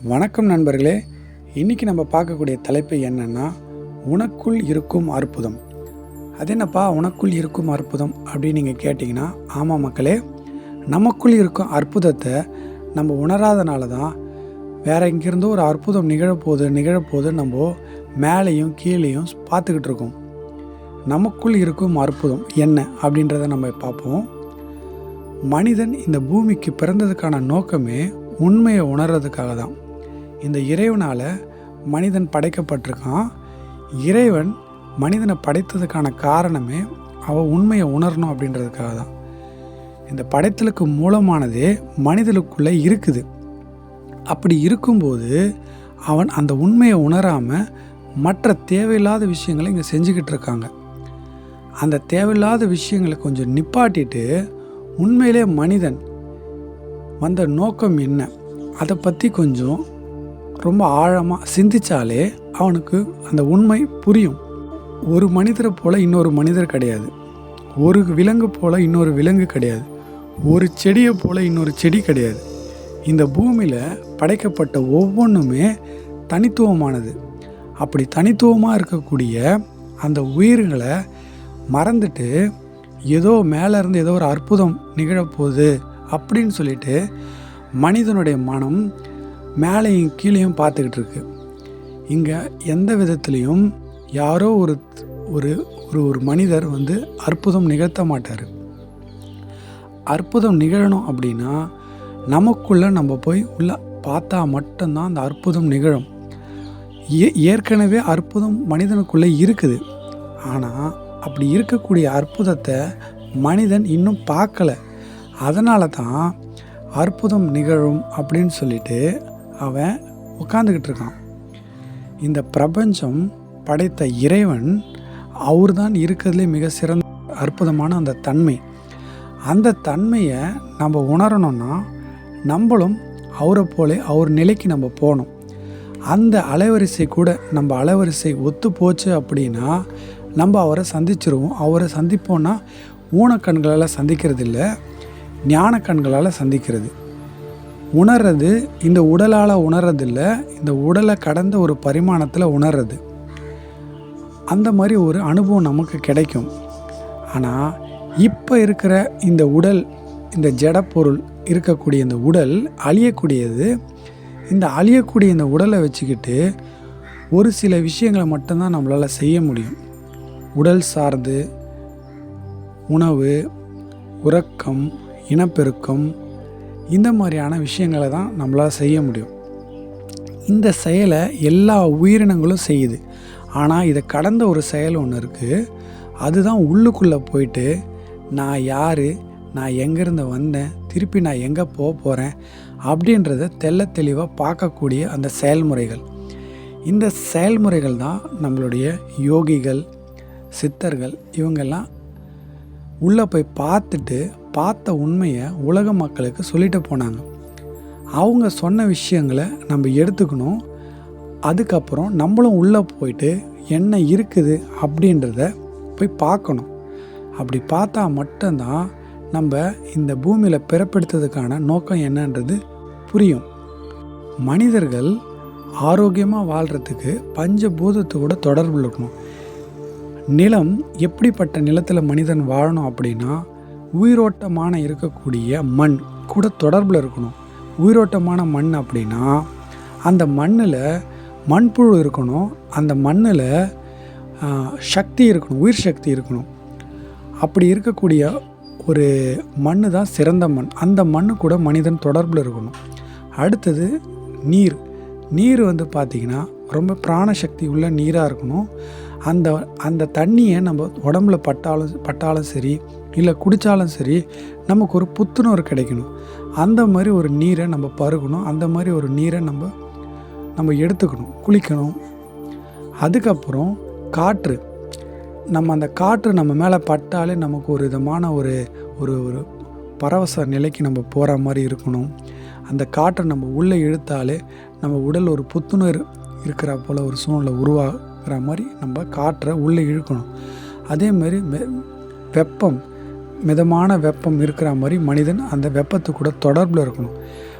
வணக்கம் நண்பர்களே இன்றைக்கி நம்ம பார்க்கக்கூடிய தலைப்பு என்னன்னா உனக்குள் இருக்கும் அற்புதம். அது என்னப்பா உனக்குள் இருக்கும் அற்புதம் அப்படின்னு நீங்கள் கேட்டிங்கன்னா ஆமாம் மக்களே நமக்குள் இருக்கும் அற்புதத்தை நம்ம உணராதனால தான் வேற இங்கேருந்து ஒரு அற்புதம் நிகழப்போகுது நிகழப்போகுது நம்ம மேலேயும் கீழேயும் பார்த்துக்கிட்டு இருக்கோம். நமக்குள் இருக்கும் அற்புதம் என்ன அப்படின்றத நம்ம பார்ப்போம். மனிதன் இந்த பூமிக்கு பிறந்ததுக்கான நோக்கமே உண்மையை உணர்றதுக்காக தான். இந்த இறைவனால் மனிதன் படைக்கப்பட்டிருக்கான். இறைவன் மனிதனை படைத்ததுக்கான காரணமே அவன் உண்மையை உணரணும் அப்படின்றதுக்காக தான். இந்த படைத்தலுக்கு மூலமானதே மனிதனுக்குள்ளே இருக்குது. அப்படி இருக்கும்போது அவன் அந்த உண்மையை உணராமல் மற்ற தேவையில்லாத விஷயங்களை இங்கே செஞ்சுக்கிட்டு இருக்காங்க. அந்த தேவையில்லாத விஷயங்களை கொஞ்சம் நிப்பாட்டிட்டு உண்மையிலே மனிதன் வந்த நோக்கம் என்ன? அதை பற்றி கொஞ்சம் ரொம்ப ஆழமாக சிந்திச்சாலே அவனுக்கு அந்த உண்மை புரியும். ஒரு மனிதரை போல் இன்னொரு மனிதர் கிடையாது. ஒரு விலங்கு போல் இன்னொரு விலங்கு கிடையாது. ஒரு செடியை போல் இன்னொரு செடி கிடையாது. இந்த பூமியில் படைக்கப்பட்ட ஒவ்வொன்றுமே தனித்துவமானது. அப்படி தனித்துவமாக இருக்கக்கூடிய அந்த உயிர்களை மறந்துட்டு ஏதோ மேலே இருந்து ஏதோ ஒரு அற்புதம் நிகழப்போகுது அப்படின்னு சொல்லிட்டு மனிதனுடைய மனம் மேலேயும் கீழேயும் பார்த்துக்கிட்டு இருக்கு. இங்கே எந்த விதத்துலேயும் யாரோ ஒரு ஒரு ஒரு ஒரு மனிதர் வந்து அற்புதம் நிகழ்த்த மாட்டார். அற்புதம் நிகழணும் அப்படின்னா நமக்குள்ளே நம்ம போய் உள்ள பார்த்தா மட்டும்தான் அந்த அற்புதம் நிகழும். ஏ ஏற்கனவே அற்புதம் மனிதனுக்குள்ளே இருக்குது. ஆனால் அப்படி இருக்கக்கூடிய அற்புதத்தை மனிதன் இன்னும் பார்க்கல. அதனால தான் அற்புதம் நிகழும் அப்படின்னு சொல்லிட்டு அவன் உட்காந்துக்கிட்டு இருக்கான். இந்த பிரபஞ்சம் படைத்த இறைவன் அவர் தான் இருக்கிறதுலே மிக சிறந்த அற்புதமான அந்த தன்மை. அந்த தன்மையை நம்ம உணரணும்னா நம்மளும் அவரை போல அவர் நிலைக்கு நம்ம போகணும். அந்த அலைவரிசை கூட நம்ம அலைவரிசை ஒத்து போச்சு அப்படின்னா நம்ம அவரை சந்திச்சிருவோம். அவரை சந்திப்போன்னா ஊனக்கண்களால் சந்திக்கிறது இல்லை ஞான கண்களால் சந்திக்கிறது. உணர்றது இந்த உடலால் உணர்றதில்ல இந்த உடலை கடந்த ஒரு பரிமாணத்தில் உணர்றது. அந்த மாதிரி ஒரு அனுபவம் நமக்கு கிடைக்கும். ஆனால் இப்போ இருக்கிற இந்த உடல் இந்த ஜடப்பொருள் இருக்கக்கூடிய இந்த உடல் அழியக்கூடியது. இந்த அழியக்கூடிய இந்த உடலை வச்சுக்கிட்டு ஒரு சில விஷயங்களை மட்டும்தான் நம்மளால் செய்ய முடியும். உடல் சார்ந்து உணவு உறக்கம் இனப்பெருக்கம் இந்த மாதிரியான விஷயங்களை தான் நம்மளால் செய்ய முடியும். இந்த செயலை எல்லா உயிரினங்களும் செய்யுது. ஆனால் இதை கடந்த ஒரு செயல் ஒன்று இருக்குது அதுதான் உள்ளுக்குள்ளே போயிட்டு நான் யார் நான் எங்கேருந்து வந்தேன் திருப்பி நான் எங்கே போக போகிறேன் அப்படின்றத தெள்ள தெளிவாக பார்க்கக்கூடிய அந்த செயல்முறைகள். இந்த செயல்முறைகள் தான் நம்மளுடைய யோகிகள் சித்தர்கள் இவங்கெல்லாம் உள்ளே போய் பார்த்துட்டு பார்த்த உண்மையை உலக மக்களுக்கு சொல்லிட்டு போனாங்க. அவங்க சொன்ன விஷயங்களை நம்ம எடுத்துக்கணும். அதுக்கப்புறம் நம்மளும் உள்ளே போயிட்டு என்ன இருக்குது அப்படின்றத போய் பார்க்கணும். அப்படி பார்த்தா மட்டும்தான் நம்ம இந்த பூமியில் பிறப்பெடுத்ததுக்கான நோக்கம் என்னன்றது புரியும். மனிதர்கள் ஆரோக்கியமாக வாழ்கிறதுக்கு பஞ்சபூதத்தோட தொடர்பு இருக்கணும். நிலம் எப்படிப்பட்ட நிலத்தில் மனிதன் வாழணும் அப்படின்னா உயிரோட்டமான இருக்கக்கூடிய மண் கூட தொடர்பில் இருக்கணும். உயிரோட்டமான மண் அப்படின்னா அந்த மண்ணில் மண்புழு இருக்கணும். அந்த மண்ணில் சக்தி இருக்கணும். உயிர் சக்தி இருக்கணும். அப்படி இருக்கக்கூடிய ஒரு மண் தான் சிறந்த மண். அந்த மண்ணு கூட மனிதன் தொடர்பில் இருக்கணும். அடுத்தது நீர். நீர் வந்து பார்த்திங்கன்னா ரொம்ப பிராணசக்தி உள்ள நீராக இருக்கணும். அந்த அந்த தண்ணியை நம்ம உடம்புல பட்டாலும் பட்டாலும் சரி இல்லை குடித்தாலும் சரி நமக்கு ஒரு புத்துணர்வு கிடைக்கணும். அந்த மாதிரி ஒரு நீரை நம்ம பருகணும். அந்த மாதிரி ஒரு நீரை நம்ம நம்ம எடுத்துக்கணும். குளிக்கணும். அதுக்கப்புறம் காற்று. நம்ம அந்த காற்று நம்ம மேலே பட்டாலே நமக்கு ஒரு விதமான ஒரு ஒரு ஒரு பரவச நிலைக்கு நம்ம போகிற மாதிரி இருக்கணும். அந்த காற்றை நம்ம உள்ளே இழுத்தாலே நம்ம உடல் ஒரு புத்துணர் இருக்கிற போல் ஒரு சூழ்நிலை இருக்கிற மாதிரி நம்ம காற்றை உள்ளே இழுக்கணும். அதே மாதிரி வெப்பம் மிதமான வெப்பம் இருக்கிற மாதிரி மனிதன் அந்த வெப்பத்து கூட தொடர்பில் இருக்கணும்.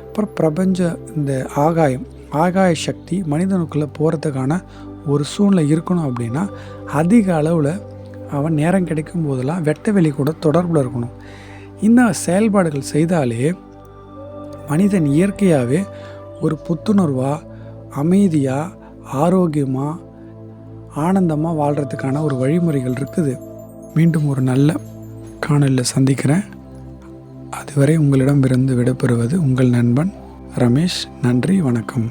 அப்புறம் பிரபஞ்ச இந்த ஆகாயம் ஆகாய சக்தி மனிதனுக்குள்ளே போகிறதுக்கான ஒரு சூழ்நிலை இருக்கணும் அப்படின்னா அதிக அளவில் அவன் நேரம் கிடைக்கும் போதெல்லாம் வெட்ட வெளி கூட தொடர்பில் இருக்கணும். இந்த செயல்பாடுகள் செய்தாலே மனிதன் இயற்கையாகவே ஒரு புத்துணர்வாக அமைதியாக ஆரோக்கியமாக ஆனந்தமாக வாழ்கிறதுக்கான ஒரு வழிமுறைகள் இருக்குது. மீண்டும் ஒரு நல்ல காணலில் சந்திக்கிறேன். அதுவரை உங்களிடமிருந்து விடைபெறுவது உங்கள் நண்பன் ரமேஷ். நன்றி வணக்கம்.